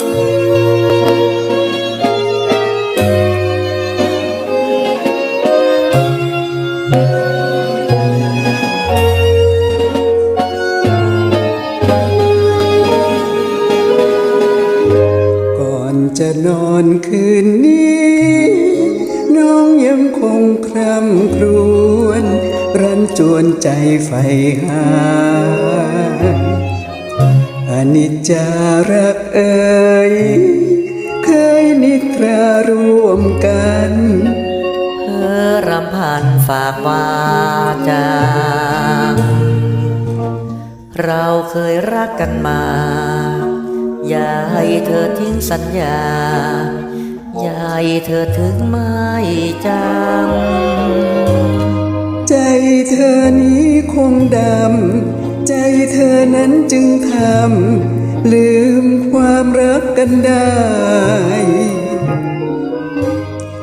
ก่อนจะนอนคืนนี้ น้องยังคงคร่ำครวญรันจวนใจใฝ่หา นิจจารักเอ่ยเคยนิทราร่วมกันเธอรำพันฝากวาจาเราเคยรักกันมา อย่าให้เธอทิ้งสัญญา อย่าให้เธอถึงไม่จำใจเธอนี้คงดำใจเธอ นั้นจึงทำลืมความรักกันได้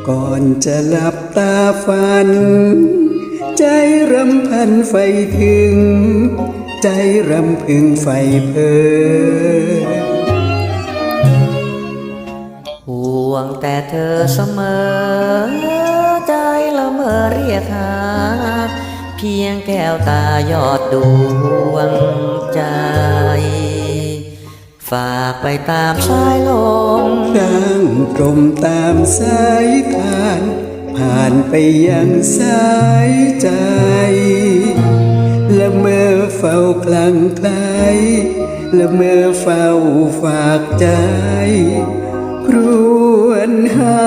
ก่อนจะหลับตาฝัน ใจรำพันไฟถึง ใจรำพึงไฟเพอห่วงแต่เธอเสมอ ใจละเมอเรียกหา เพียงแก้วตายอดดวง ฝากไปตามสายลมร่างตรมตามสายทาน ผ่านไปยังสายใจละเมอเฝ้าคลังไคลละเมอเฝ้าฝากใจครวนหา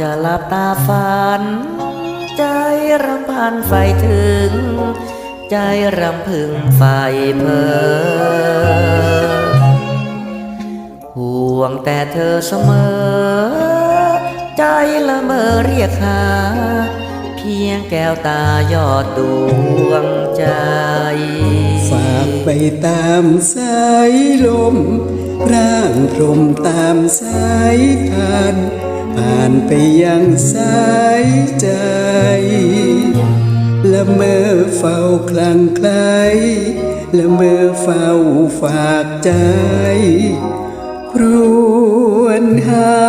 จะหลับตาฝัน ใจรำพันไฟถึง ใจรำพึงไฟเพอห่วงแต่เธอเสมอ ใจละเมอเรียกหา เพียงแก้วตายอดดวงใจ ฝากไปตามสายลม ร่างพรมตามสายทาน ผ่านไปยังสายใจละเมอเฝ้าคลังไคลละเมอเฝ้าฝากใจครวนหา